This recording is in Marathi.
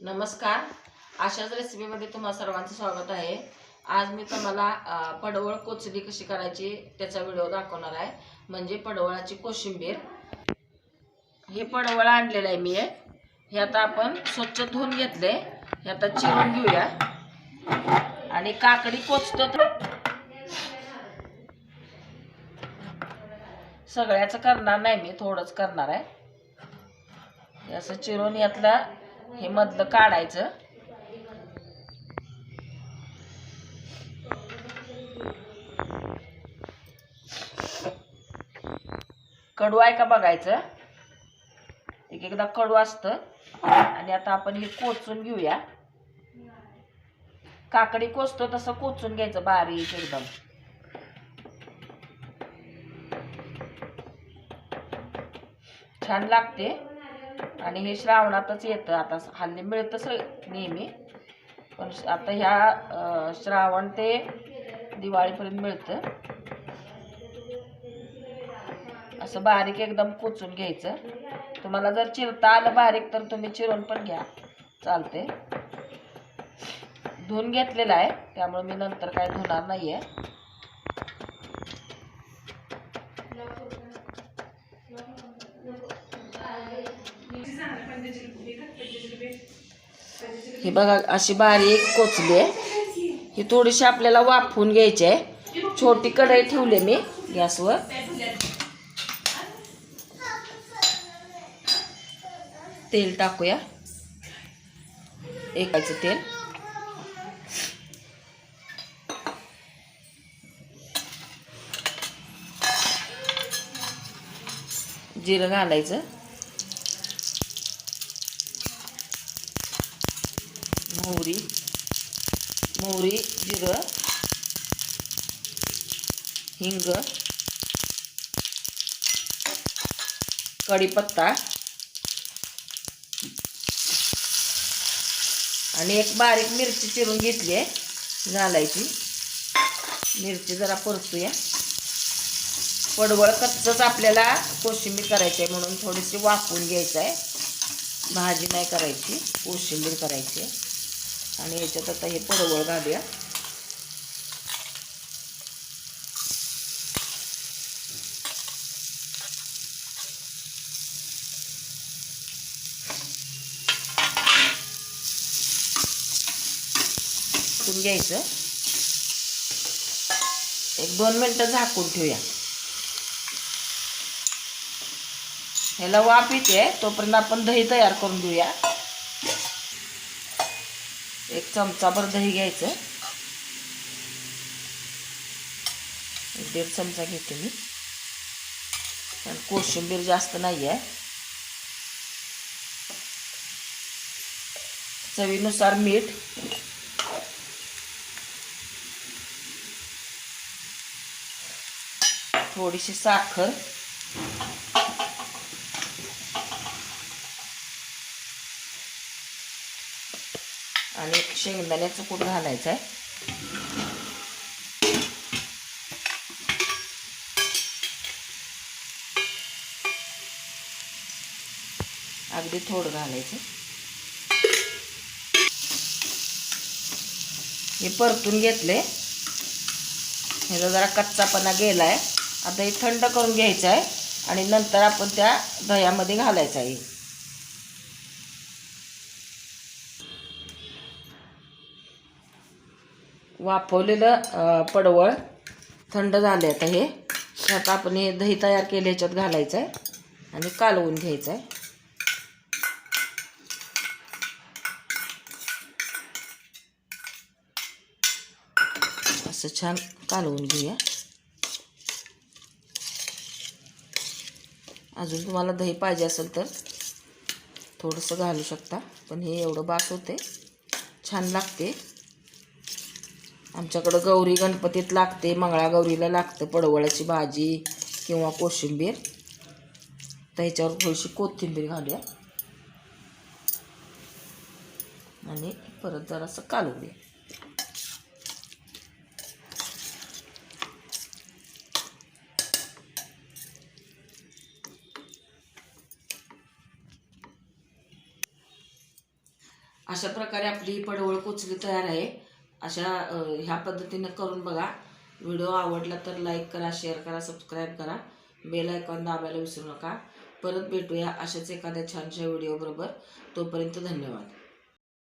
नमस्कार. अशाच रेसिपीमध्ये तुम्हाला सर्वांचं स्वागत आहे. आज मी तुम्हाला पडवळ कोचली कशी करायची त्याचा व्हिडिओ दाखवणार आहे. म्हणजे पडवळाची कोशिंबीर. हे पडवळ आणलेलं आहे मी हे आता आपण स्वच्छ धुवून घेतले. हे आता चिरून घेऊया. आणि काकडी कोचतो तर सगळ्याचं करणार नाही मी थोडंच करणार आहे. असं चिरून यातला हे मधलं काढायचं. कडू आहे का बघायचं? एक एकदा कडू असतं. आणि आता आपण हे कोचून घेऊया. काकडी कोचतो तसं कोचून घ्यायचं बारीक एकदम. छान लागते. आणि हे श्रावणातच येतं. आता हल्ली मिळतं नेहमी. पण आता ह्या श्रावण ते दिवाळीपर्यंत मिळतं. असं बारीक एकदम कोचून घ्यायचं. तुम्हाला जर चिरता आलं बारीक तर तुम्ही चिरून पण घ्या. चालते धुवून घेतलेलं आहे. त्यामुळे मी नंतर काय धुणार नाही आहे हे बघा अशी बारीक कोचली आहे. ही थोडीशी आपल्याला वाफवून घ्यायची आहे. छोटी कढई ठेवली मी गॅसवर. तेल टाकूया. एकाचं तेल. जिरं घालायचं. मोहरी मोहरी जिरं हिंग कढीपत्ता आणि एक बारीक मिरची चिरून घेतली आहे घालायची. मिरची जरा परतूया. पडवळ कच्चंच आपल्याला कोशिंबीर करायची आहे म्हणून थोडीशी वाफवून घ्यायचं आहे. भाजी नाही करायची कोशिंबीर करायची आहे. आणि याच्यात आता हे पडवळ घालूया. टाकून घ्यायचं. एक दोन मिनटं झाकून ठेवूया. ह्याला वाफ येते तोपर्यंत आपण दही तयार करून घेऊया. एक चमचाभर दही घ्यायचं. एक दीड चमचा घेते मी. कारण कोशिंबीर जास्त नाही आहे चवीनुसार मीठ. थोडीशी साखर. आणि शेंगदाण्याचं कूट घालायचं आहे. अगदी थोडं घालायचं. हे परतून घेतले. ह्याचा जरा कच्चापणा गेला आहे आता हे थंड करून घ्यायचं आहे आणि नंतर आपण त्या दह्यामध्ये घालायचं आहे. वाफवलेलं पडवळ थंड झालं आता हे. हे आता आपण हे दही तयार केले ह्याच्यात घालायचं आहे आणि कालवून घ्यायचं आहे असं छान कालवून घेऊया. अजून तुम्हाला दही पाहिजे असेल तर थोडंसं घालू शकता पण हे एवढं बास होते छान लागते आमच्याकडं गौरी गणपतीत लागते मंगळागौरीला लागतं पडवळाची भाजी किंवा कोशिंबीर. तर ह्याच्यावर थोडीशी कोथिंबीर घालूया. आणि परत जरासं कालवूया अशा प्रकारे आपली पडवळ कोचली तयार आहे. अशा ह्या पद्धतीनं करून बघा. व्हिडिओ आवडला तर लाईक करा शेअर करा सबस्क्राईब करा. बेल आयकॉन दाबायला विसरू नका. परत भेटूया अशाच एखाद्या छानशा व्हिडिओबरोबर. तोपर्यंत धन्यवाद.